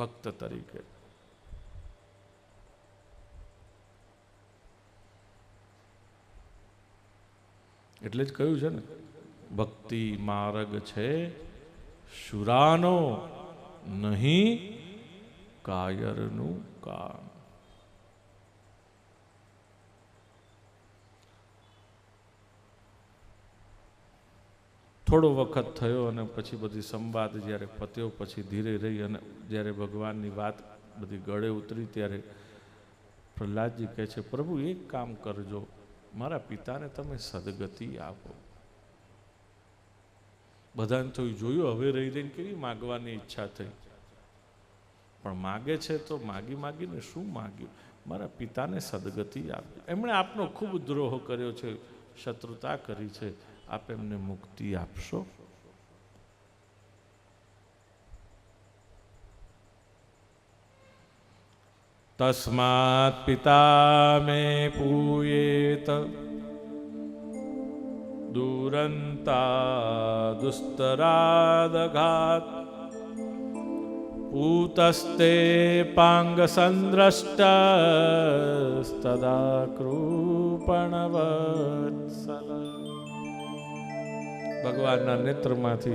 ભક્ત તરીકે. એટલે જ કહ્યું છે ને ભક્તિ માર્ગ છે શુરાનો નહીં કાયરનું કામ. થોડો વખત થયો અને પછી બધી સંવાદ જ્યારે પત્યો પછી ધીરે રહી અને જ્યારે ભગવાનની વાત બધી ગળે ઉતરી ત્યારે પ્રહલાદજી કહે છે, પ્રભુ, એક કામ કરજો. મારા પિતાને તમે સદગતિ આપો. બધાને થયું જોયું, હવે રહી રહીને કેવી માગવાની ઈચ્છા થઈ? પણ માગે છે તો માગી માગીને શું માગ્યું? મારા પિતાને સદગતિ આપી એમણે આપનો ખૂબ દ્રોહ કર્યો છે, શત્રુતા કરી છે. આપ એમને મુક્તિ આપશો? તસ્માત પિતા મે પૂયેત દુરંતા દુસ્તરાદઘાત પૂતસ્તે પાંગ સંદ્રષ્ટસ્તદા કૃપણવત્સલ. ભગવાનના નેત્રમાંથી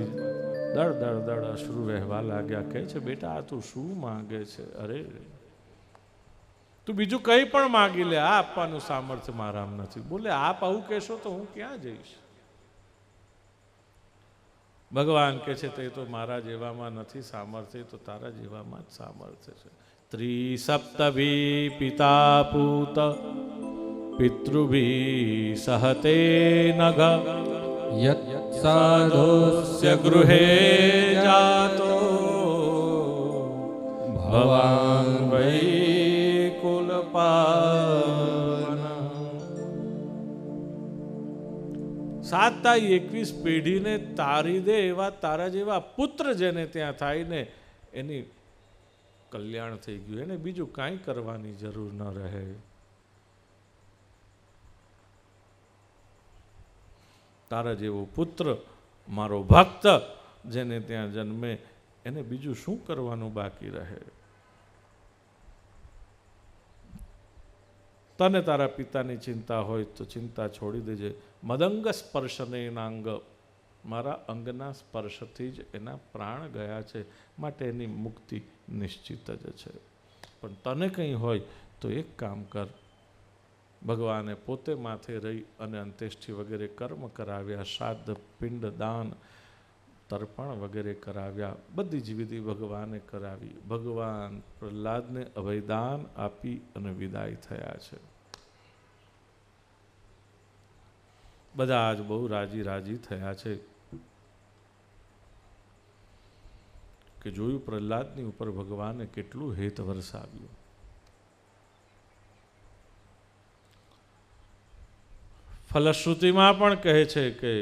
દળ દળ દળ અશ્રુ વહેવા લાગ્યા. કહે છે, બેટા, આ તું શું માગે છે? અરે, તું બીજું કંઈ પણ માગી લે, આ આપવાનું સામર્થ્ય મારામાં નથી. બોલે, આપ આવું કહેશો તો હું ક્યાં જઈશ? ભગવાન કે છે, તે તો મારા જેવામાં નથી સામર્થ્ય તો તારા જેવામાં જ સામર્થ્ય છે. ત્રિસપ્તભી પિતા પૂત પિતૃભી સહતે નઘ યત સાધુસ્ય ગૃહે જાતો ભવાન વૈ કુલપાવન સાતતા એકવીસ પેઢીને તારી દે એવા તારા જેવા પુત્ર જેને ત્યાં થાય ને એની કલ્યાણ થઈ ગયું એને બીજું કાંઈ કરવાની જરૂર ન રહે તારા જેવો પુત્ર, મારો ભક્ત, જેને ત્યાં જન્મે, એને બીજું શું કરવાનું બાકી રહે? તને તારા પિતાની ચિંતા હોય તો ચિંતા છોડી દેજે. મદંગ સ્પર્શને નાંગ. મારા અંગના સ્પર્શથી જ એના પ્રાણ ગયા છે. માટે એની મુક્તિ નિશ્ચિત જ છે. પણ તને કંઈ હોય તો એક કામ કર. ભગવાને પોતે માથે રહી અને અંત્યેષ્ટિ વગેરે કર્મ કરાવ્યા, શ્રાદ્ધ, પિંડ, દાન, તર્પણ વગેરે કરાવ્યા, બધી જ વિધિ ભગવાને કરાવી. ભગવાન પ્રહલાદને અભયદાન આપી અને વિદાય થયા છે. બધા જ બહુ રાજી રાજી થયા છે કે જોયું પ્રહલાદની ઉપર ભગવાને કેટલું હેત વરસાવ્યું. ફલશ્રુતિમાં પણ કહે છે કે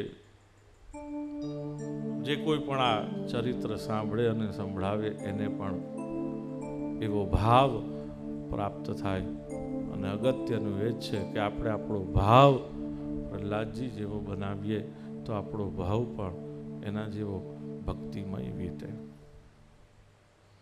જે કોઈ પણ આ ચરિત્ર સાંભળે અને સંભળાવે, એને પણ એવો ભાવ પ્રાપ્ત થાય. અને અગત્યનું એ જ છે કે આપણે આપણો ભાવ પ્રહલાદજી જેવો બનાવીએ, તો આપણો ભાવ પણ એના જેવો ભક્તિમય વીતે.